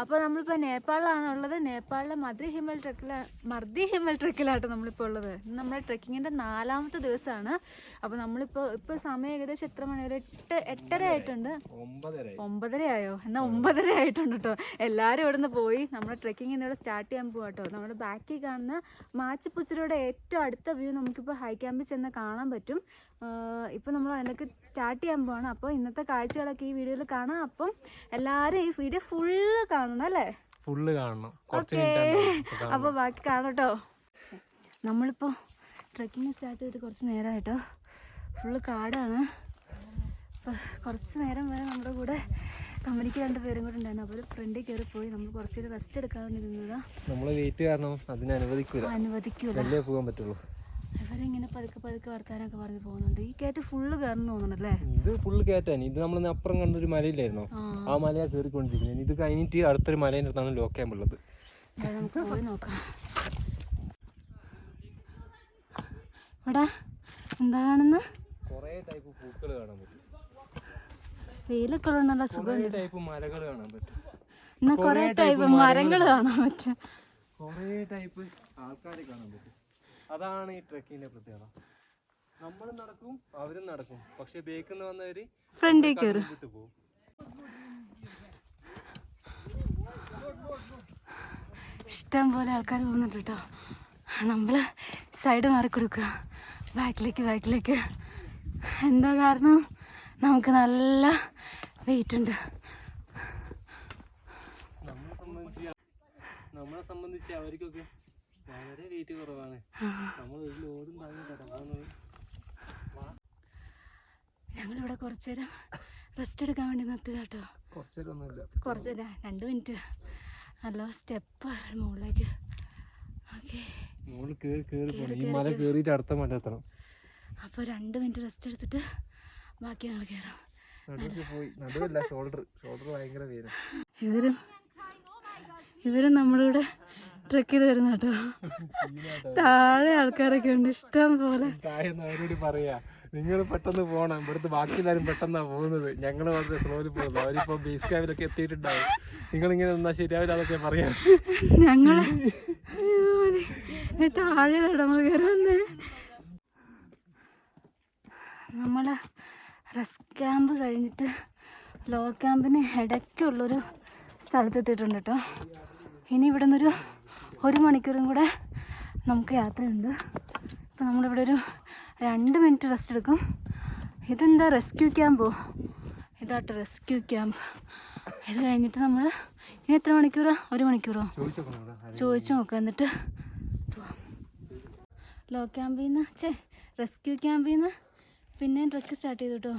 അപ്പോൾ നമ്മളിപ്പോൾ നേപ്പാളിലാണ് ഉള്ളത് നേപ്പാളിലെ മദ്രി ഹിമൽ ട്രക്കിലാണ് മർദി ഹിമൽ ട്രക്കിലാട്ടോ നമ്മളിപ്പോൾ ഉള്ളത്. ഇന്ന് നമ്മുടെ ട്രക്കിങ്ങിന്റെ നാലാമത്തെ ദിവസമാണ് അപ്പോൾ നമ്മളിപ്പോൾ ഇപ്പോൾ സമയം ഏകദേശം എത്ര മണി ഒരു എട്ട് എട്ടര ആയിട്ടുണ്ട്. ഒമ്പതര ഒമ്പതര ആയോ എന്നാൽ ഒമ്പതര ആയിട്ടുണ്ട് കേട്ടോ എല്ലാവരും ഇവിടെ നിന്ന് പോയി നമ്മുടെ ട്രെക്കിംഗ് ഇന്നിവിടെ സ്റ്റാർട്ട് ചെയ്യാൻ പോകാം കേട്ടോ നമ്മുടെ ബാക്കിൽ കാണുന്ന മാച്ചിപ്പുച്ചിലൂടെ ഏറ്റവും അടുത്ത വ്യൂ നമുക്കിപ്പോൾ ഹൈ ക്യാമ്പിൽ ചെന്ന് കാണാൻ പറ്റും. ഇപ്പോൾ നമ്മൾ അതിനൊക്കെ സ്റ്റാർട്ട് ചെയ്യാൻ പോവാണ്. അപ്പോൾ ഇന്നത്തെ കാഴ്ചകളൊക്കെ ഈ വീഡിയോയിൽ കാണാം. അപ്പം എല്ലാവരും ഈ വീഡിയോ ഫുള്ള് കാണണം അല്ലേ? ഫുള്ള് കാണണം. ഓക്കേ അപ്പോൾ ബാക്കി കാണാം. കേട്ടോ നമ്മളിപ്പോൾ ട്രക്കിങ് സ്റ്റാർട്ട് ചെയ്തിട്ട് കുറച്ച് നേരമായിട്ടോ ഫുള്ള് കാടാണ്. അപ്പോൾ കുറച്ച് നേരം വരെ നമ്മുടെ കൂടെ കമ്പനിക്ക് രണ്ട് പേരും കൂടെ ഉണ്ടായിരുന്നു. അപ്പോൾ ഫ്രണ്ടിൽ കയറി പോയി. നമ്മൾ കുറച്ച് നേരം റെസ്റ്റ് എടുക്കാൻ വേണ്ടി നിന്നതാ നമ്മൾ വെയിറ്റ് കാരണം അതിന് അനുവദിക്കൂല. അനുവദിക്കൂല. പോകാൻ പറ്റുള്ളൂ. ഇവരിങ്ങനെ പതുക്കെ പതുക്കെ വർത്താനൊക്കെ പറഞ്ഞ് പോകുന്നുണ്ട്. ഈ കേറ്റ് ഫുള്ള് കയറണം തോന്നുന്നുണ്ടല്ലേ ഇത് ഫുള്ള് കയറ്റാൻ ഇത് നമ്മൾ അപ്പുറം കണ്ടൊരു മലയില്ലായിരുന്നോ? ആ. മലയാ കയറിക്കൊണ്ടിരിക്കുന്നത് ഇത് കഴിഞ്ഞിട്ട് അടുത്തൊരു മലേന്റെ അടുത്താണ് ലോക്ക് ക്യാമ്പ് നമുക്ക് പോയി നോക്കാം. ഇവിടെ എന്താ കാണുന്ന കുറേ ടൈപ്പ് പൂക്കൾ കാണാൻ പറ്റും. വെയിലൊക്കെ ഉള്ള സുഖം ടൈപ്പ് മരങ്ങൾ കാണാൻ പറ്റും. എന്നാ കൊറേ ടൈപ്പ് മരങ്ങൾ കാണാൻ പറ്റും. കുറേ ടൈപ്പ് ആൾക്കാരെ കാണാൻ പറ്റും. അതാണ് ഈ ട്രക്കിന്റെ പ്രത്യേകത. നമ്മൾ നടക്കും അവരും നടക്കും. പക്ഷെ ബേക്കിൽ നിന്ന് വന്നവര് വിട്ടു പോകും ഇഷ്ടം പോലെ ആൾക്കാർ പോകുന്നുണ്ട് കേട്ടോ നമ്മൾ സൈഡ് മാറി കൊടുക്കുക. ബാക്കിലേക്ക് ബാക്കിലേക്ക്. എന്താ കാരണം? നമുക്ക് നല്ല വെയിറ്റ് ഉണ്ട്. നമ്മളെ സംബന്ധിച്ച് അവർക്കൊക്കെ വളരെ വെയിറ്റ് കുറവാണ്. നമ്മൾ ഒരു ലോഡും ഞങ്ങളിവിടെ കുറച്ചു നേരം റെസ്റ്റ് എടുക്കാൻ വേണ്ടി നിർത്തുക കേട്ടോ കുറച്ച് ര- രണ്ട് മിനിറ്റ് നല്ല സ്റ്റെപ്പ് മുകളിലേക്ക് അപ്പോൾ രണ്ട് മിനിറ്റ് റെസ്റ്റ് എടുത്തിട്ട് ബാക്കി ഞങ്ങൾ കയറാം ഇവരും ഇവരും നമ്മുടെ കൂടെ ട്രെക്ക് ചെയ്ത് വരുന്ന കേട്ടോ താഴെ ആൾക്കാരൊക്കെ ഉണ്ട് ഇഷ്ടം പോലെ. അവരോട് പറയാ നിങ്ങൾ പെട്ടെന്ന് പോകണം ഇവിടുത്തെ ബാക്കി എല്ലാവരും പെട്ടെന്നാ പോകുന്നത്. ഞങ്ങൾ വളരെ സ്ലോയിൽ പോകുന്നത് അവരിപ്പോ ബേസ് ക്യാമ്പിലൊക്കെ എത്തിയിട്ടുണ്ടാവും. നിങ്ങൾ ഇങ്ങനെ നിന്നാ ശരിയാവില്ല അതൊക്കെ പറയാം. ഞങ്ങൾ താഴെ നമ്മൾ കയറി വന്നേ നമ്മൾ റെസ്റ്റ് ക്യാമ്പ് കഴിഞ്ഞിട്ട് ലോ ക്യാമ്പിന് ഇടയ്ക്കുള്ളൊരു സ്ഥലത്തെത്തിയിട്ടുണ്ട് കേട്ടോ ഇനി ഇവിടെ നിന്നൊരു ഒരു മണിക്കൂറും കൂടെ നമുക്ക് യാത്രയുണ്ട്. അപ്പോൾ നമ്മളിവിടെ ഒരു രണ്ട് മിനിറ്റ് റെസ്റ്റ് എടുക്കും. ഇതെന്താ? റെസ്ക്യൂ ക്യാമ്പോ ഇതാട്ടോ റെസ്ക്യൂ ക്യാമ്പ് ഇത് കഴിഞ്ഞിട്ട് നമ്മൾ ഇനി എത്ര മണിക്കൂറാ? ഒരു മണിക്കൂറോ? ചോദിച്ചു നോക്കാം. എന്നിട്ട് ലോ ക്യാമ്പിൽ നിന്ന് ചേ റെസ്ക്യൂ ക്യാമ്പിൽ നിന്ന് പിന്നെ ട്രക്ക് സ്റ്റാർട്ട് ചെയ്തു കേട്ടോ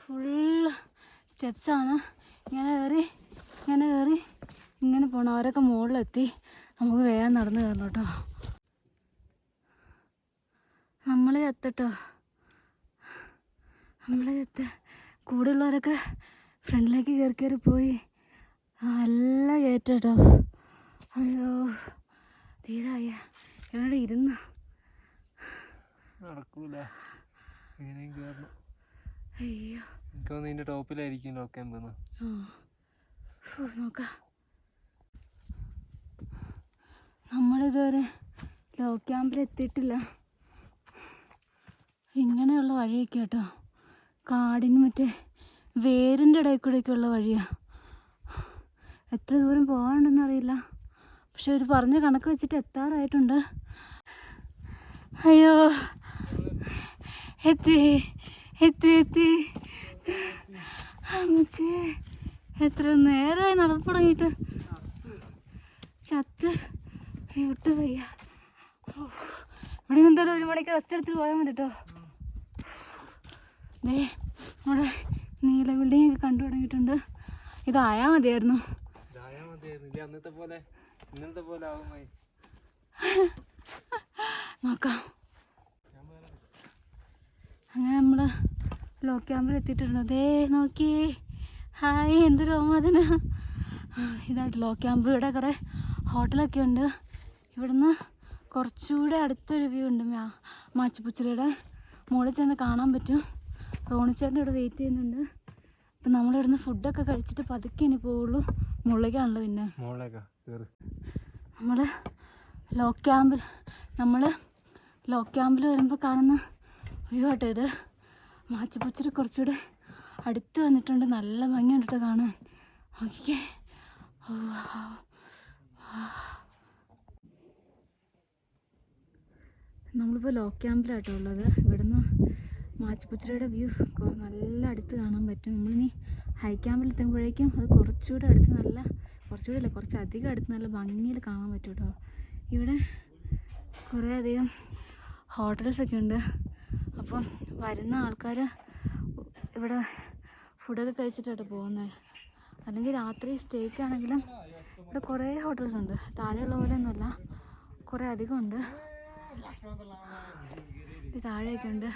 ഫുൾ സ്റ്റെപ്സാണ് ഇങ്ങനെ കയറി ഇങ്ങനെ കയറി ഇങ്ങനെ പോകണം അവരൊക്കെ മുകളിലെത്തി നമുക്ക് വേഗം നടന്നു കയറണം കേട്ടോ. നമ്മൾ എത്തട്ടോ. നമ്മൾ എത്ത. കൂടെയുള്ളവരൊക്കെ ഫ്രണ്ടിലേക്ക് കയറി കയറി പോയി. നല്ല കയറ്റട്ടോ അയ്യോ തീരായ ഇവിടെ ഇരുന്നു. നടക്കൂല. എങ്ങനെയും കയറണം. അയ്യോ. എനിക്ക് തോന്നുന്നു ഇതിന്റെ ടോപ്പിലായിരിക്കും ലോ ക്യാമ്പ് നോക്കാം. നമ്മളിതുവരെ ലോ ക്യാമ്പിൽ എത്തിയിട്ടില്ല. ഇങ്ങനെയുള്ള വഴിയൊക്കെ കേട്ടോ കാടിന് മറ്റേ വേരിന്റെ ഇടയിൽ കൂടെയൊക്കെയുള്ള വഴിയാ. എത്ര ദൂരം പോകാനുണ്ടെന്ന് അറിയില്ല. പക്ഷെ ഒരു പറഞ്ഞ കണക്ക് വെച്ചിട്ട് എത്താറായിട്ടുണ്ട്. അയ്യോ. എത്തി. എത്തി എത്തി. അമ്മച്ചേ. എത്ര നേരമായി നടപ്പ് തുടങ്ങിയിട്ട്. ചത്ത്. വിട്ട് വയ്യ. ഇവിടെ എന്തായാലും ഒരു മണിക്ക് റെസ്റ്റ് എടുത്തിട്ട് പോയാൽ മതി കേട്ടോ ദേ നമ്മുടെ നീല ബിൽഡിംഗ് ഒക്കെ കണ്ടു തുടങ്ങിയിട്ടുണ്ട്. ഇതായാൽ മതിയായിരുന്നു. ഇതായാ മതിയായിരുന്നു. നോക്കാം. അങ്ങനെ നമ്മൾ ലോ ക്യാമ്പിൽ എത്തിയിട്ടുണ്ട്. അതേ നോക്കി. ഹായ് എന്തൊരു ഓമാതിന് ഇതായിട്ട് ലോ ക്യാമ്പ് ഇവിടെ കുറേ ഹോട്ടലൊക്കെ ഉണ്ട്. ഇവിടുന്ന് കുറച്ചുകൂടെ അടുത്തൊരു വ്യൂ ഉണ്ട് മാ- മാച്ചിപ്പുച്ചിരയുടെ മുകളിൽ ചെന്ന് കാണാൻ പറ്റും. റോണിച്ചേട്ടന്റെ ഇവിടെ വെയിറ്റ് ചെയ്യുന്നുണ്ട്. അപ്പം നമ്മളിവിടുന്ന് ഫുഡൊക്കെ കഴിച്ചിട്ട് പതുക്കെ ഇനി പോവുള്ളൂ. മുകളിലേക്കാണല്ലോ പിന്നെ. നമ്മൾ ലോ ക്യാമ്പിൽ നമ്മൾ ലോ ക്യാമ്പിൽ വരുമ്പോൾ കാണുന്ന വ്യൂ ആട്ടോ ഇത്. മാച്ചുപുച്ചിൽ കുറച്ചുകൂടെ അടുത്ത് വന്നിട്ടുണ്ട്. നല്ല ഭംഗിയുണ്ട് കേട്ടോ കാണാൻ. ഓക്കെ നമ്മളിപ്പോൾ ലോ ക്യാമ്പിലാട്ടോ ഉള്ളത്. ഇവിടുന്ന് മാച്ചിപ്പച്ചിരിയുടെ വ്യൂ നല്ല അടുത്ത് കാണാൻ പറ്റും. നമ്മളിനി ഹൈ ക്യാമ്പിൽ എത്തുമ്പോഴേക്കും അത് കുറച്ചുകൂടെ അടുത്ത് നല്ല കുറച്ചുകൂടെ അല്ല കുറച്ച് അധികം അടുത്ത് നല്ല ഭംഗിയിൽ കാണാൻ പറ്റും കേട്ടോ ഇവിടെ കുറേ അധികം ഹോട്ടൽസ് ഒക്കെ ഉണ്ട്. അപ്പം വരുന്ന ആൾക്കാർ ഇവിടെ ഫുഡൊക്കെ കഴിച്ചിട്ടാണ് പോകുന്നത് അല്ലെങ്കിൽ രാത്രി സ്റ്റേക്ക് ആണെങ്കിലും ഇവിടെ കുറേ ഹോട്ടൽസ് ഉണ്ട്. താഴെയുള്ള പോലെ ഒന്നുമല്ല കുറേ അധികം ഉണ്ട്. താഴെയൊക്കെ ഉണ്ട്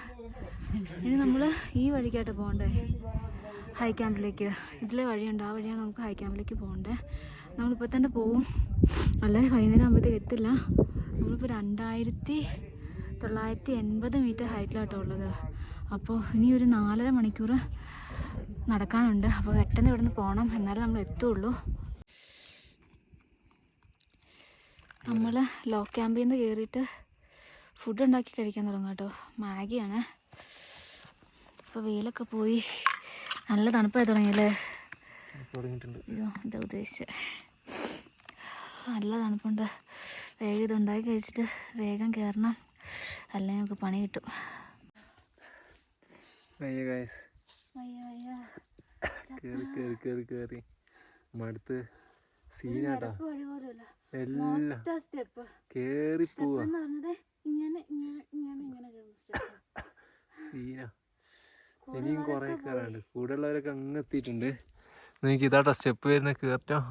ഇനി നമ്മൾ ഈ വഴിക്കായിട്ട് പോകണ്ടേ? ഹൈ ക്യാമ്പിലേക്ക് ഇതിലെ വഴിയുണ്ട്. ആ വഴിയാണ് നമുക്ക് ഹൈ ക്യാമ്പിലേക്ക് പോകണ്ടേ. നമ്മളിപ്പോൾ തന്നെ പോവും. അല്ലാതെ വൈകുന്നേരം ആകുമ്പോഴത്തേക്ക് എത്തില്ല. നമ്മളിപ്പോൾ രണ്ടായിരത്തി തൊള്ളായിരത്തി എൺപത് മീറ്റർ ഹൈറ്റിലാട്ടോ ഉള്ളത്. അപ്പോൾ ഇനി ഒരു നാലര മണിക്കൂർ നടക്കാനുണ്ട്. അപ്പോൾ പെട്ടെന്ന് ഇവിടുന്ന് പോകണം എന്നാലേ നമ്മൾ എത്തുള്ളൂ. നമ്മൾ ലോ ക്യാമ്പിൽ നിന്ന് കയറിയിട്ട് ഫുഡ് ഉണ്ടാക്കി കഴിക്കാൻ തുടങ്ങും കേട്ടോ. മാഗിയാണ്. ഇപ്പോൾ വെയിലൊക്കെ പോയി. നല്ല തണുപ്പായി തുടങ്ങിയല്ലേ? അയ്യോ എന്താ ഉദ്ദേശിച്ചത് നല്ല തണുപ്പുണ്ട്. വേഗം ഇതുണ്ടാക്കി കഴിച്ചിട്ട് വേഗം കയറണം അല്ലെങ്കിൽ നമുക്ക് പണി കിട്ടും. മടുത്ത് സീനാട്ടാ എല്ലാം കേറി പോവാ. ഇങ്ങനെ സീന. ഇനിയും കുറെ കയറാണ്ട് കൂടെ ഉള്ളവരൊക്കെ അങ്ങ് എത്തിയിട്ടുണ്ട്. നിങ്ങൾക്ക് ഇതാട്ടോ സ്റ്റെപ്പ് വരുന്ന കയറ്റം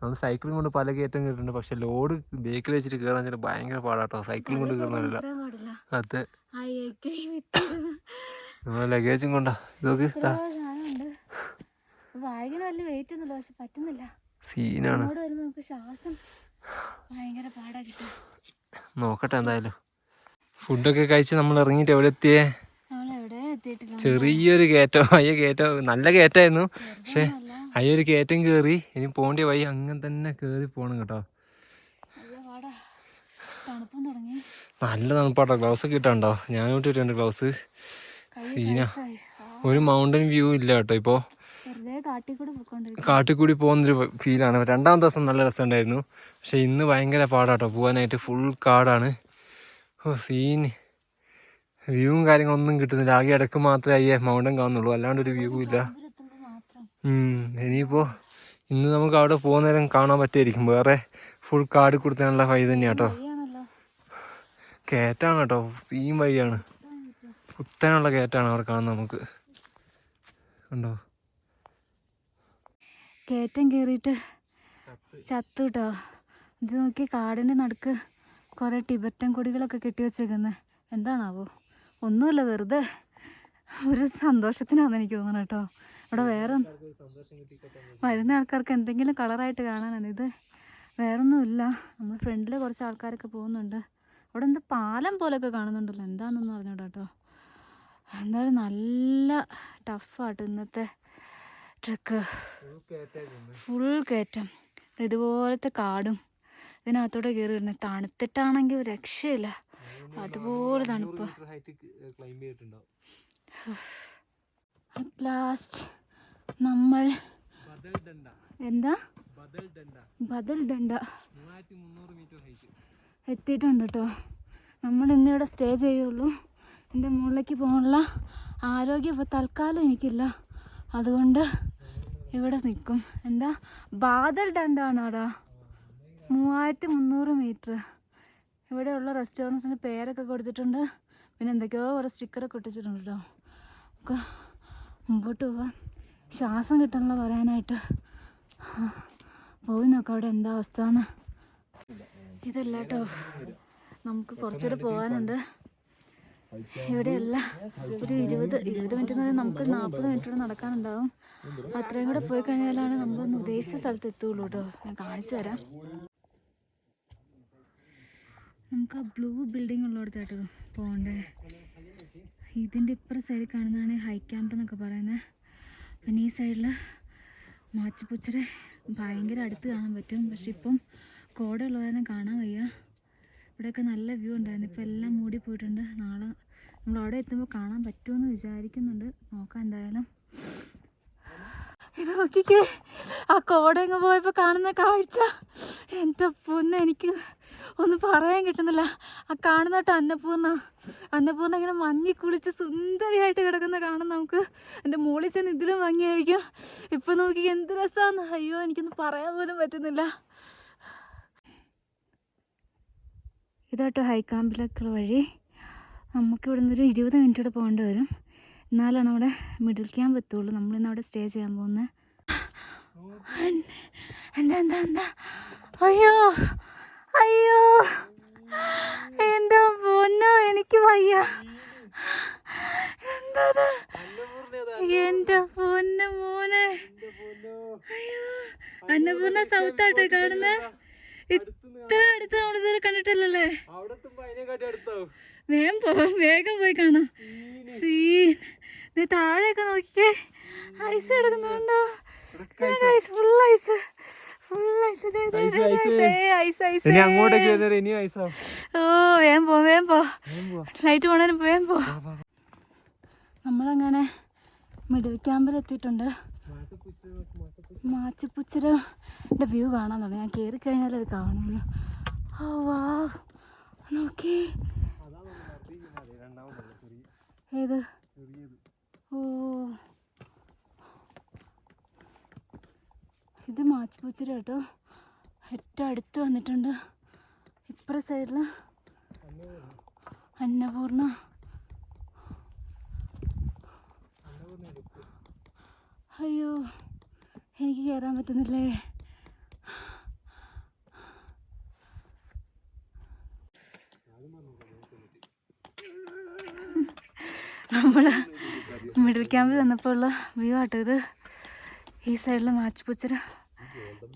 നമ്മൾ സൈക്കിളും കൊണ്ട് പല കയറ്റം കയറിയിട്ടുണ്ട് പക്ഷെ ലോഡ് ബേക്കിൽ വെച്ചിട്ട് കയറാൻ വെച്ചാൽ ഭയങ്കര പാടാട്ടോ. സൈക്കിളും കൊണ്ട് കയറുന്നില്ല ഇത്രയും അതെ. നമ്മളെ ലഗേജും കൊണ്ടാ. ഇതൊക്കെ വലിയ വെയിറ്റ് ഒന്നുമില്ല. പക്ഷെ പറ്റുന്നില്ല. സീനാണ്. ശ്വാസം ഭയങ്കര പാടാ കിട്ടും. നോക്കട്ടെ എന്തായാലും. ഫുഡൊക്കെ കഴിച്ച് നമ്മൾ ഇറങ്ങിയിട്ട് എവിടെ എത്തിയേ? ചെറിയൊരു കയറ്റം അയ്യ കയറ്റം നല്ല കയറ്റായിരുന്നു പക്ഷെ അയ്യൊരു കയറ്റം കേറി. ഇനി പോണ്ടി വഴി അങ്ങനെ തന്നെ കേറി പോകണം കേട്ടോ. നല്ല തണുപ്പാട്ടോ. ഗ്ലൗസ് ഒക്കെ ഇട്ടുണ്ടോ? ഞാൻ ഇട്ടിട്ടുണ്ട് ഗ്ലൗസ്. സീനാ. ഒരു മൗണ്ടൻ വ്യൂ ഇല്ല കേട്ടോ ഇപ്പോൾ വെറുതെ കാട്ടിൽ കൂടെ പോകുന്നൊരു ഫീലാണ്. രണ്ടാം ദിവസം നല്ല രസമുണ്ടായിരുന്നു. പക്ഷെ ഇന്ന് ഭയങ്കര പാടാട്ടോ. പോകാനായിട്ട് ഫുൾ കാടാണ്. ഓ സീൻ വ്യൂവും കാര്യങ്ങളൊന്നും കിട്ടുന്നില്ല. ആകെ ഇടയ്ക്ക് മാത്രമേ അയ്യേ മൗണ്ടൻ കാണുന്നുള്ളൂ. അല്ലാണ്ട് ഒരു വ്യൂ ഇല്ല. ഇനിയിപ്പോൾ ഇന്ന് നമുക്ക് അവിടെ പോകുന്ന നേരം കാണാൻ പറ്റുമായിരിക്കും വേറെ ഫുൾ കാട് കൊടുത്താനുള്ള വഴി തന്നെയാട്ടോ. കേട്ടോ കയറ്റാണ് കേട്ടോ ഈ വഴിയാണ്. കുത്തനുള്ള കയറ്റാണ് അവിടെ കാണുന്നത് നമുക്ക്. കണ്ടോ? കയറ്റം കയറിയിട്ട് ചത്തു. കേട്ടോ ഇത് നോക്കി കാടിന്റെ നടുക്ക് കുറേ ടിബറ്റൻ കൊടികളൊക്കെ കെട്ടി വെച്ചേക്കുന്നത് എന്താണാവോ? ഒന്നുമില്ല വെറുതെ ഒരു സന്തോഷത്തിനാണെന്ന് എനിക്ക് തോന്നുന്നു കേട്ടോ ഇവിടെ വേറെ വരുന്ന ആൾക്കാർക്ക് എന്തെങ്കിലും കളറായിട്ട് കാണാനാണ്. ഇത് വേറൊന്നുമില്ല. നമ്മൾ ഫ്രണ്ടിൽ കുറച്ച് ആൾക്കാരൊക്കെ പോകുന്നുണ്ട്. അവിടെ എന്താ പാലം പോലെയൊക്കെ കാണുന്നുണ്ടല്ലോ. എന്താണെന്നൊന്നും പറഞ്ഞോട്ടോ കേട്ടോ എന്തായാലും നല്ല ടഫാട്ടോ ഇന്നത്തെ ട്രക്ക്. ഫുൾ കയറ്റം ഇതുപോലത്തെ കാടും ഇതിനകത്തൂടെ കയറി വരുന്നത് തണുത്തിട്ടാണെങ്കിൽ രക്ഷയില്ല. അതുപോലെ തണുപ്പ്. ലാസ്റ്റ് നമ്മൾ എന്താ? ബദൽ ദണ്ഡ എത്തിയിട്ടുണ്ട് കേട്ടോ നമ്മൾ ഇന്ന് ഇവിടെ സ്റ്റേ ചെയ്യുള്ളൂ. എന്റെ മുകളിലേക്ക് പോകാനുള്ള ആരോഗ്യം ഇപ്പോൾ തൽക്കാലം എനിക്കില്ല. അതുകൊണ്ട് ഇവിടെ നിൽക്കും? എന്താ? ബാദൽ ഡണ്ടാണോടാ മൂവായിരത്തി മുന്നൂറ് മീറ്റർ. ഇവിടെയുള്ള റെസ്റ്റോറന്റ്സിന്റെ പേരൊക്കെ കൊടുത്തിട്ടുണ്ട്. പിന്നെ എന്തൊക്കെയോ കുറേ സ്റ്റിക്കറൊക്കെ ഒട്ടിച്ചിട്ടുണ്ട് കേട്ടോ നമുക്ക് മുമ്പോട്ട് പോവാൻ ശ്വാസം കിട്ടണല്ലോ പറയാനായിട്ട്. പോയി നോക്കാം അവിടെ എന്താ അവസ്ഥ എന്ന് ഇതല്ല കേട്ടോ നമുക്ക് കുറച്ചുകൂടെ പോകാനുണ്ട് ഇവിടെയല്ല. ഒരു ഇരുപത് ഇരുപത് മിനിറ്റ് നമുക്ക് നാൽപ്പത് മിനിറ്റ് കൂടെ നടക്കാനുണ്ടാവും. അത്രയും കൂടെ പോയി കഴിഞ്ഞാലാണ് നമ്മളൊന്ന് ഉദ്ദേശിച്ച സ്ഥലത്ത് എത്തുള്ളൂ കേട്ടോ. ഞാൻ കാണിച്ചു തരാം. നമുക്ക് ആ ബ്ലൂ ബിൽഡിംഗ് ഉള്ളിടത്തായിട്ട് പോകണ്ടേ. ഇതിന്റെ ഇപ്പുറം സൈഡിൽ കാണുന്നതാണ് ഹൈ ക്യാമ്പ് എന്നൊക്കെ പറയുന്നത്. പിന്നെ ഈ സൈഡിൽ മാച്ചിപ്പുച്ചരെ ഭയങ്കര അടുത്ത് കാണാൻ പറ്റും. പക്ഷെ ഇപ്പം കോട ഉള്ളതന്നെ കാണാൻ വയ്യ. ഇവിടെയൊക്കെ നല്ല വ്യൂ ഉണ്ടായിരുന്നു. ഇപ്പം എല്ലാം മൂടി പോയിട്ടുണ്ട്. നാളെ നമ്മൾ അവിടെ എത്തുമ്പോൾ കാണാൻ പറ്റുമെന്ന് വിചാരിക്കുന്നുണ്ട്. നോക്കാം എന്തായാലും. ഇത് നോക്കിക്കേ. ആ കോടയങ്ങ് പോയപ്പോൾ കാണുന്ന കാഴ്ച. എന്റെ പൊന്ന് എനിക്ക് ഒന്നും പറയാൻ കിട്ടുന്നില്ല. ആ കാണുന്നോട്ട് അന്നപൂർണ അന്നപൂർണ ഇങ്ങനെ മഞ്ഞി കുളിച്ച് സുന്ദരിയായിട്ട് കിടക്കുന്ന കാണാൻ നമുക്ക് എന്റെ മോളിൽ ചെന്ന് ഇതിലും ഭംഗിയായിരിക്കും. ഇപ്പം നോക്കി എന്ത് രസമാണ് അയ്യോ എനിക്കൊന്നും പറയാൻ പോലും പറ്റുന്നില്ല. ഇതാട്ടോ ഹൈക്കാമ്പിലേക്കുള്ള വഴി. നമുക്ക് നിന്നൊരു ഇരുപത് മിനിറ്റ് കൂടെ പോകേണ്ടി വരും. എന്നാലാണ് അവിടെ മിഡിൽ ക്യാമ്പ് എത്തുള്ളൂ. നമ്മളിന്ന് അവിടെ സ്റ്റേ ചെയ്യാൻ പോകുന്നത്. എന്താ എന്താ എന്താ? അയ്യോ അയ്യോ. എന്താ പൊന്നോ എനിക്ക് വയ്യ. എന്താ എന്റെ പൊന്ന മോനെ. അയ്യോ അന്നപൂർണ സൗത്ത് കാണുന്നേ. ഇത്ര നമ്മൾ നമ്മളിതുവരെ കണ്ടിട്ടില്ലല്ലേ? വേഗം പോ വേഗം പോയി കാണാം. സീൻ. നീ താഴെയൊക്കെ നോക്കിക്കേ. ഐസ് കിടക്കുന്നുണ്ടോ? Ice full ice. ഓ പോ പോ. ലൈറ്റ് പോ. നമ്മളങ്ങനെ മിഡിൽ ക്യാമ്പിൽ എത്തിയിട്ടുണ്ട്. മാച്ചിപ്പുച്ചിരന്റെ വ്യൂ കാണാൻ തുടങ്ങി ഞാൻ കയറി കഴിഞ്ഞാൽ അത് ഓ വാ നോക്കി. ഏത്? ഓ. ഇത് മാച്ചിപ്പൂച്ചിരി കേട്ടോ. ഏറ്റവും അടുത്ത് വന്നിട്ടുണ്ട്. ഇപ്പുറ സൈഡിൽ അന്നപൂർണ. അയ്യോ. എനിക്ക് കയറാൻ പറ്റുന്നില്ലേ? നമ്മൾ മിഡിൽ ക്യാമ്പിൽ വന്നപ്പോൾ ഉള്ള വ്യൂ ആട്ടോ ഇത്. ഈ സൈഡിൽ മാച്ചിപ്പുച്ചിര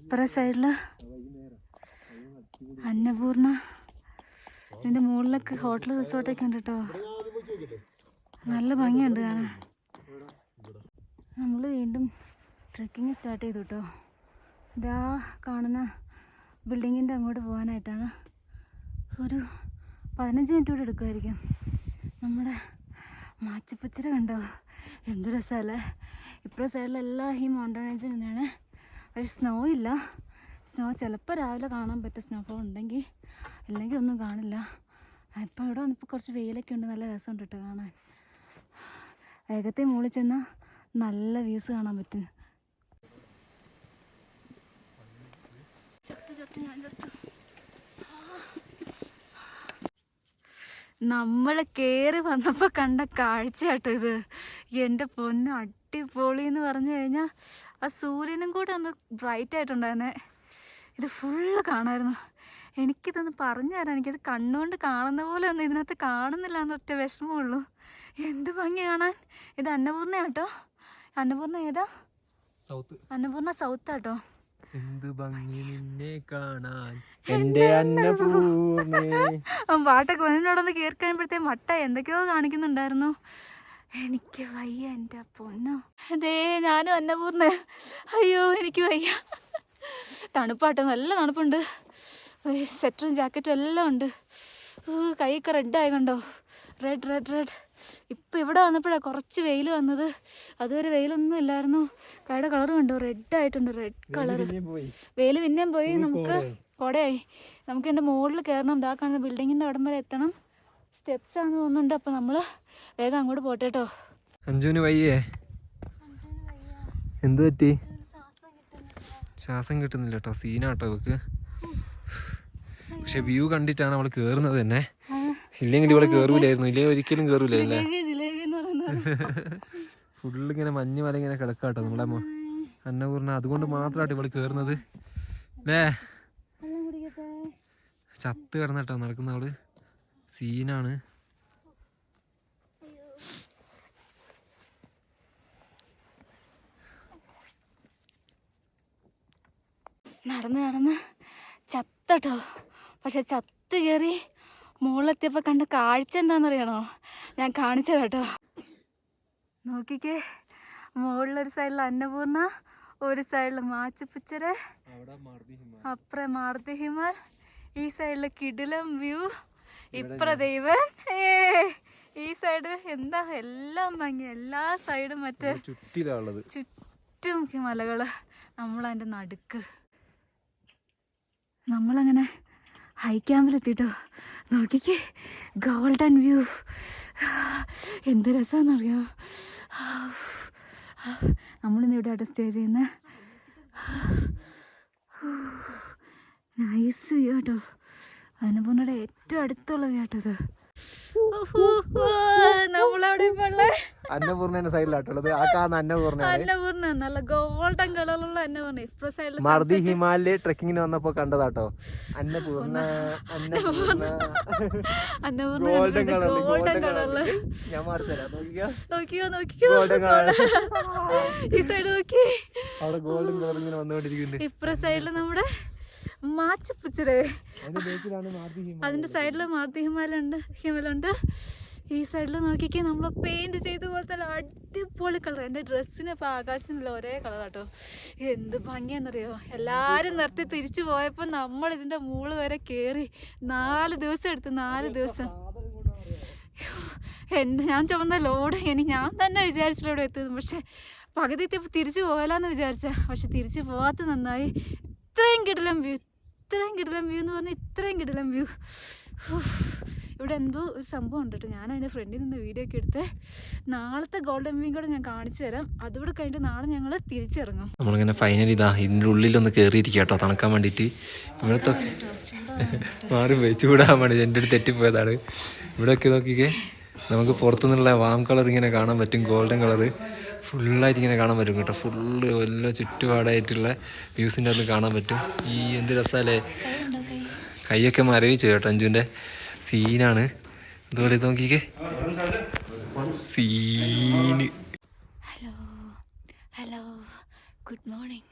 ഇപ്പുറ സൈഡിൽ അന്നപൂർണ. ഇതിന്റെ മുകളിലൊക്കെ ഹോട്ടൽ റിസോർട്ടൊക്കെ ഉണ്ട് കേട്ടോ നല്ല ഭംഗിയുണ്ട് കാണാൻ. നമ്മൾ വീണ്ടും ട്രെക്കിങ് സ്റ്റാർട്ട് ചെയ്തു കേട്ടോ ഇതാ കാണുന്ന ബിൽഡിങ്ങിന്റെ അങ്ങോട്ട് പോകാനായിട്ടാണ്. ഒരു പതിനഞ്ച് മിനിറ്റ് കൂടെ എടുക്കുമായിരിക്കും നമ്മുടെ മാച്ചിപ്പച്ചിര കണ്ടോ? എന്ത് രസമല്ലേ ഇപ്പുറ സൈഡിലെല്ലാം ഈ മൗണ്ടൻ റേഞ്ച് തന്നെയാണ് പക്ഷെ സ്നോ ഇല്ല. സ്നോ ചിലപ്പോൾ രാവിലെ കാണാൻ പറ്റും. സ്നോഫോൾ ഉണ്ടെങ്കിൽ ഇല്ലെങ്കിൽ ഒന്നും കാണില്ല. ഇപ്പോൾ ഇവിടെ വന്നപ്പോൾ കുറച്ച് വെയിലൊക്കെ ഉണ്ട്. നല്ല രസമുണ്ട് കേട്ടോ കാണാൻ. വേഗത്തെ മുകളിൽ ചെന്നാൽ നല്ല വ്യൂസ് കാണാൻ പറ്റും. ചത്തു ചത്തു ഞാൻ ചത്തു. നമ്മൾ കയറി വന്നപ്പോൾ കണ്ട കാഴ്ച കേട്ടോ ഇത്. എന്റെ പൊന്ന് അടിപൊളി എന്ന് പറഞ്ഞു കഴിഞ്ഞാൽ ആ സൂര്യനും കൂടെ ഒന്ന് ബ്രൈറ്റ് ആയിട്ടുണ്ടായിരുന്നേ. ഇത് ഫുള്ള് കാണാമായിരുന്നു എനിക്കിതൊന്ന് പറഞ്ഞു തരാൻ എനിക്കത് കണ്ണുകൊണ്ട് കാണുന്ന പോലെ ഒന്നും ഇതിനകത്ത് കാണുന്നില്ല എന്ന് ഒറ്റ വിഷമമുള്ളൂ എന്ത് ഭംഗി കാണാൻ? ഇത് അന്നപൂർണ കേട്ടോ അന്നപൂർണ ഏതാ? സൗത്ത്. അന്നപൂർണ സൗത്ത് ആട്ടോ എന്ത് ഭംഗി നിന്നെ കാണാൻ? എന്റെ അന്നപൂർണേ പാട്ടൊക്കെ വന്നോടൊന്ന് കയറി കഴിയുമ്പോഴത്തേ മട്ട എന്തൊക്കെയോ കാണിക്കുന്നുണ്ടായിരുന്നു. എനിക്ക് വയ്യ എന്റെ പൊന്നോ. അതേ ഞാനും അന്നപൂർണ അയ്യോ എനിക്ക് വയ്യ. തണുപ്പാട്ട് നല്ല തണുപ്പുണ്ട്. സെറ്ററും ജാക്കറ്റും എല്ലാം ഉണ്ട്. കൈയൊക്കെ റെഡായി കണ്ടോ? Red red red. ഇപ്പം ഇവിടെ വന്നപ്പോഴാണ് കുറച്ച് വെയിൽ വന്നത്. അതുവരെ വെയിലൊന്നും ഇല്ലായിരുന്നു. കടയുടെ കളർ കണ്ടോ? റെഡ് ആയിട്ടുണ്ട്. റെഡ് കളർ വെയിൽ പിന്നെയും പോയി. നമുക്ക് കോടയായി. നമുക്ക് എന്റെ മുകളിൽ കയറണം ഇതാ കാണുന്ന ബിൽഡിങ്ങിന്റെ അവിടം വരെ എത്തണം. സ്റ്റെപ്സ് ആണെന്ന് തോന്നുന്നുണ്ട്. അപ്പം നമ്മൾ വേഗം അങ്ങോട്ട് പോട്ടെ കേട്ടോ അഞ്ജുവിന് വയ്യേ? എന്ത് പറ്റി? ശ്വാസം കിട്ടുന്നില്ല കേട്ടോ സീനാട്ടോ അവക്ക് പക്ഷെ വ്യൂ കണ്ടിട്ടാണ് അവൾ കേറുന്നത് തന്നെ. ഇല്ലെങ്കിൽ ഇവിടെ കേറൂലായിരുന്നു. ഇല്ലെങ്കിൽ ഒരിക്കലും കേറൂലല്ലേ ഫുള്ള് ഇങ്ങനെ മഞ്ഞ് മല ഇങ്ങനെ കിടക്കാട്ടോ നമ്മളെ അന്നപൂർണ അതുകൊണ്ട് മാത്രമായിട്ട് ഇവിടെ കേറുന്നത്. അല്ലേ ചത്ത് കിടന്നട്ടോ നടക്കുന്ന അവൾ സീനാണ്. നടന്ന് നടന്ന് ചത്തട്ടോ. പക്ഷെ ചത്ത് കയറി മുകളിലെത്തിയപ്പോൾ കണ്ട കാഴ്ച എന്താണെന്നറിയണോ? ഞാൻ കാണിച്ചു കേട്ടോ നോക്കിക്കേ. മുകളിലൊരു സൈഡിൽ അന്നപൂർണ ഒരു സൈഡിൽ ഹിമാലയ അപ്പുറം മാറുതി ഹിമൽ ഈ സൈഡിൽ കിടിലം വ്യൂ ഇപ്പുറ ദൈവൻ ഏ ഈ സൈഡ് എന്താ എല്ലാം ഭംഗി എല്ലാ സൈഡും മറ്റേ ചുറ്റിലാ ഉള്ളത് ചുറ്റും മലകൾ നമ്മളതിന്റെ നടുക്ക്. നമ്മളങ്ങനെ ഹൈ ക്യാമ്പിലെത്തിട്ടോ നോക്കിക്കേ. Golden view. എന്ത് രസമാണെന്നറിയോ നമ്മളിന്ന് ഇവിടെ ആയിട്ട് സ്റ്റേ ചെയ്യുന്ന. നൈസ് വ്യൂ കേട്ടോ അനുപൂർണയുടെ ഏറ്റവും അടുത്തുള്ള വ്യൂ കേട്ടോ ഇത്. അന്നപൂർണ ആ അന്നപൂർണ അന്നപൂർണ നല്ല ഗോൾഡൻ കളറുള്ള അന്നപൂർണ ഇപ്പുറ സൈഡിൽ മർദി ഹിമാലയ ട്രെക്കിങ്ങിന് വന്നപ്പോ കണ്ടതാട്ടോ Annapurna Annapurna Annapurna golden colour golden ഞാൻ നോക്കിയോ നോക്കിയോ ഗോൾഡൻ കളർ ഈ അവിടെ ഗോൾഡൻ കളർ ഇങ്ങനെ വന്നുകൊണ്ടിരിക്കുന്നുണ്ട് ഇപ്പുറ സൈഡിൽ നമ്മുടെ അതിന്റെ സൈഡിൽ മാർത്തി സൈഡിൽ ഉണ്ട് ഹിമാലുണ്ട് ഹിമലുണ്ട്. ഈ സൈഡിൽ നോക്കിക്കേ നമ്മൾ പെയിന്റ് ചെയ്ത പോലത്തെ തന്നെ അടിപൊളി കളർ എന്റെ ഡ്രസ്സിന് ഇപ്പോൾ ആകാശത്തിനുള്ള ഒരേ കളർ കേട്ടോ എന്ത് ഭംഗിയാണെന്നറിയോ? എല്ലാവരും നിർത്തി തിരിച്ചു പോയപ്പോൾ നമ്മൾ ഇതിന്റെ മുകളിൽ വരെ കയറി നാല് ദിവസം എടുത്തു നാല് ദിവസം. എന്ത് ഞാൻ ചുമന്ന ലോഡ് ഇനി ഞാൻ തന്നെ വിചാരിച്ചില്ല ഇവിടെ എത്തുന്നു പക്ഷെ പകുതി എത്തിയപ്പോൾ തിരിച്ചു പോകലാന്ന് വിചാരിച്ച. പക്ഷെ തിരിച്ചു പോകാത്ത നന്നായി. ഇത്രയും കിടിലം വ്യൂ ഇത്രയും കിടിലം വ്യൂ എന്ന് പറഞ്ഞാൽ ഇത്രയും കിടിലം വ്യൂ ഇവിടെ എന്തോ ഒരു സംഭവം ഉണ്ട് കേട്ടോ ഞാൻ അതിന്റെ ഫ്രണ്ടിൽ നിന്ന് വീഡിയോ ഒക്കെ എടുത്ത് നാളത്തെ ഗോൾഡൻ വ്യൂ കൂടെ ഞാൻ കാണിച്ചു തരാം. അതുകൂടെ കഴിഞ്ഞിട്ട് നാളെ ഞങ്ങൾ തിരിച്ചിറങ്ങും. നമ്മളിങ്ങനെ ഫൈനലി ഇതാ ഇതിന്റെ ഉള്ളിലൊന്ന് കയറിയിരിക്കുക കേട്ടോ തണുക്കാൻ വേണ്ടിയിട്ട്. ഇവിടുത്തെ മാറി ചൂടാൻ വേണ്ടി എന്റെ അടുത്ത് തെറ്റിപ്പോയതാണ്. ഇവിടെയൊക്കെ നോക്കിക്കേ നമുക്ക് പുറത്തുനിന്നുള്ള വാം കളർ ഇങ്ങനെ കാണാൻ പറ്റും ഗോൾഡൻ കളർ ഫുള്ളായിട്ട് ഇങ്ങനെ കാണാൻ പറ്റും കേട്ടോ. ഫുള്ള് എല്ലാ ചുറ്റുപാടായിട്ടുള്ള വ്യൂസിന്റെ അകത്ത് കാണാൻ പറ്റും. ഈ എന്ത് രസമല്ലേ കൈയൊക്കെ മരവിച്ചു കേട്ടോ അഞ്ചുവിന്റെ സീനാണ്. ഇതുപോലെ ഇത് നോക്കിക്കേ. Scene. Hello hello good morning.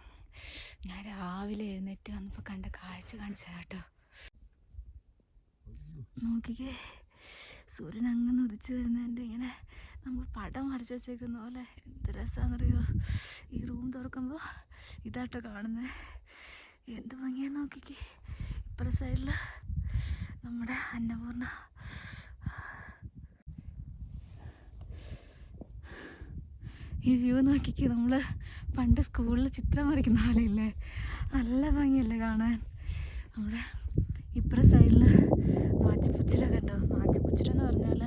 ഞാൻ രാവിലെ എഴുന്നേറ്റ് വന്നപ്പോൾ കണ്ട കാഴ്ച കാണിച്ചു നോക്കിക്കേ. സൂര്യൻ അങ്ങനെ ഉദിച്ചു വരുന്നതിന്റെ ഇങ്ങനെ നമ്മൾ പടം വരച്ച് വെച്ചേക്കുന്ന പോലെ എന്ത് രസമാണെന്നറിയോ ഈ റൂം തുറക്കുമ്പോൾ ഇതാട്ടോ കാണുന്നത് എന്ത് ഭംഗിയാ നോക്കിക്ക്. ഇപ്പുറ സൈഡിൽ നമ്മുടെ അന്നപൂർണ ഈ വ്യൂ നോക്കിക്ക് നമ്മൾ പണ്ട് സ്കൂളിൽ ചിത്രം വരയ്ക്കുന്ന പോലെയില്ലേ നല്ല ഭംഗിയല്ലേ കാണാൻ? നമ്മുടെ ഇപ്പുറ സൈഡിൽ മാച്ചപ്പുച്ചിര കണ്ടോ? മാച്ചപ്പുച്ചിര എന്ന് പറഞ്ഞാൽ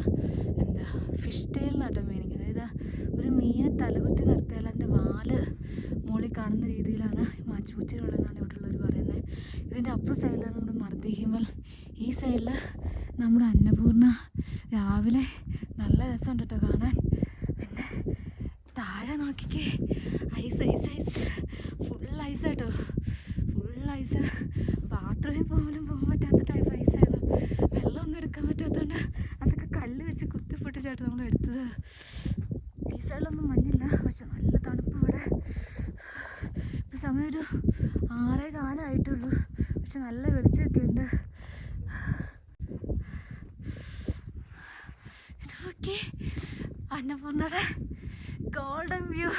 എന്താ ഫിഷ് ടെയിൽ നട്ടോ മീനിങ് അതായത് ഒരു മീനെ തലകുത്തി നിർത്തിയാൽ അതിന്റെ വാൽ മുകളിൽ കാണുന്ന രീതിയിലാണ് മാച്ചപ്പുച്ചിര ഉള്ളതെന്നാണ് ഇവിടെ ഉള്ളവർ പറയുന്നത് ഇതിന്റെ അപ്പുറ സൈഡിലാണ് നമ്മുടെ മർദ്ദി ഹിമൽ. ഈ സൈഡിൽ നമ്മുടെ അന്നപൂർണ രാവിലെ നല്ല രസമുണ്ട് കേട്ടോ കാണാൻ. പിന്നെ താഴെ നോക്കിക്കേ ice ice ice full ice കേട്ടോ ഫുൾ ഐസ് ബാത്റൂമിൽ പോകുമ്പോൾ പറ്റാത്ത ടൈപ്പ് ഐസായിരുന്നു വെള്ളമൊന്നും എടുക്കാൻ പറ്റാത്തതുകൊണ്ട് അതൊക്കെ കല്ല് വെച്ച് കുത്തിപ്പൊട്ടിച്ചായിട്ട് നമ്മൾ എടുത്തത് ഈ സൈഡിലൊന്നും മഞ്ഞില്ല പക്ഷെ നല്ല തണുപ്പ് ഇവിടെ ഇപ്പം സമയം ഒരു ആറേ കാലമായിട്ടുള്ളൂ പക്ഷെ നല്ല വെളിച്ചമൊക്കെ ഉണ്ട് ഇതൊക്കെ നോക്കി. അന്നപൂർണയുടെ ഗോൾഡൻ വ്യൂ.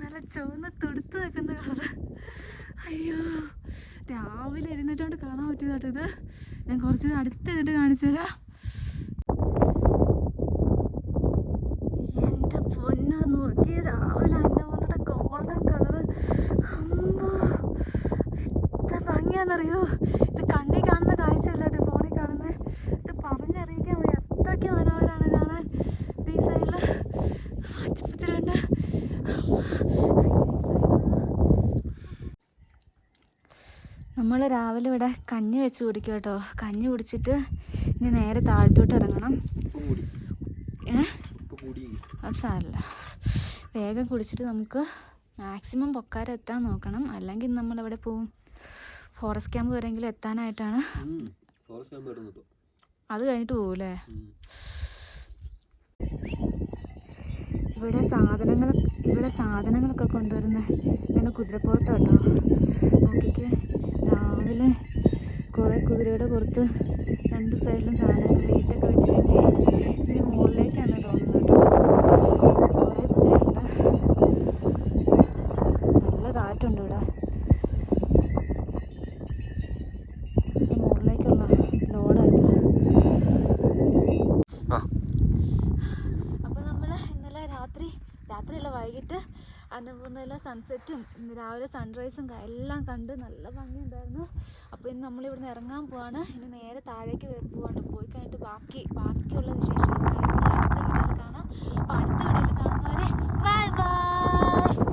നല്ല ചുവന്ന തുടുത്ത് നിൽക്കുന്ന കളറ്. അയ്യോ രാവിലെ എഴുന്നേറ്റോണ്ട് കാണാൻ പറ്റിയതാട്ടോ ഇത്. ഞാൻ കുറച്ചുകൂടി അടുത്ത് എന്നിട്ട് കാണിച്ചു തരാം എന്റെ പൊന്ന നോക്കി രാവിലെ അന്നപൂർണയുടെ ഗോൾഡൻ കളറ് അമ്പോ എത്ര ഭംഗിയാണെന്നറിയോ ഇത് കണ്ണി കാണുന്ന കാഴ്ചയല്ല കേട്ടോ ഫോണിൽ കാണുന്നത് ഇത് പറഞ്ഞറിയിക്കാൻ വയ്യ അത്രയ്ക്ക് മനോഹരമാണ് കാണാൻ ഈ സൈഡിൽ ആച്ചിപ്പച്ചിട്ടുണ്ട് നമ്മൾ രാവിലെ ഇവിടെ കഞ്ഞി വെച്ച് കുടിക്കും കേട്ടോ. കഞ്ഞി കുടിച്ചിട്ട് ഇനി നേരെ താഴത്തോട്ട് ഇറങ്ങണം. അത് സാരല്ല. വേഗം കുടിച്ചിട്ട് നമുക്ക് മാക്സിമം പൊക്കാരം എത്താൻ നോക്കണം. അല്ലെങ്കിൽ നമ്മൾ നമ്മളെവിടെ പോവും. ഫോറസ്റ്റ് ക്യാമ്പ് വരെങ്കിലും എത്താനായിട്ടാണ്. അത് കഴിഞ്ഞിട്ട് പോകൂലേ ഇവിടെ സാധനങ്ങൾ ഇവിടെ സാധനങ്ങളൊക്കെ കൊണ്ടുവരുന്നത് ഇങ്ങനെ കുതിരപ്പുറത്ത് കേട്ടോ നോക്കിക്ക്. രാവിലെ കുറേ കുതിരയുടെ പുറത്ത് രണ്ട് സൈഡിലും സാധനം വെയിറ്റൊക്കെ വെച്ച് കെട്ടി. ഇതിന് മുകളിലേക്കാണ് തോന്നുന്നത് കേട്ടോ. കുറേ കുതിരയുണ്ട് നല്ല കാറ്റുണ്ട് ഇവിടെ. മുകളിലേക്കുള്ള ലോഡായത് അപ്പോൾ നമ്മൾ ഇന്നലെ രാത്രി രാത്രിയല്ല വൈകിട്ട് അന്നപൂർണയിലെ സൺസെറ്റും ഇന്ന് രാവിലെ സൺറൈസും എല്ലാം കണ്ട് നല്ല ഭംഗിയുണ്ടായിരുന്നു. അപ്പോൾ ഇനി നമ്മളിവിടുന്ന് ഇറങ്ങാൻ പോവാണ്. ഇനി നേരെ താഴേക്ക് പോവാണ്ട് പോയി കഴിഞ്ഞിട്ട് ബാക്കി ബാക്കിയുള്ള വിശേഷങ്ങൾ അടുത്ത വീഡിയോയിൽ കാണാം. അപ്പോൾ അടുത്ത വീഡിയോയിൽ കാണുന്നവരെ ബൈ ബൈ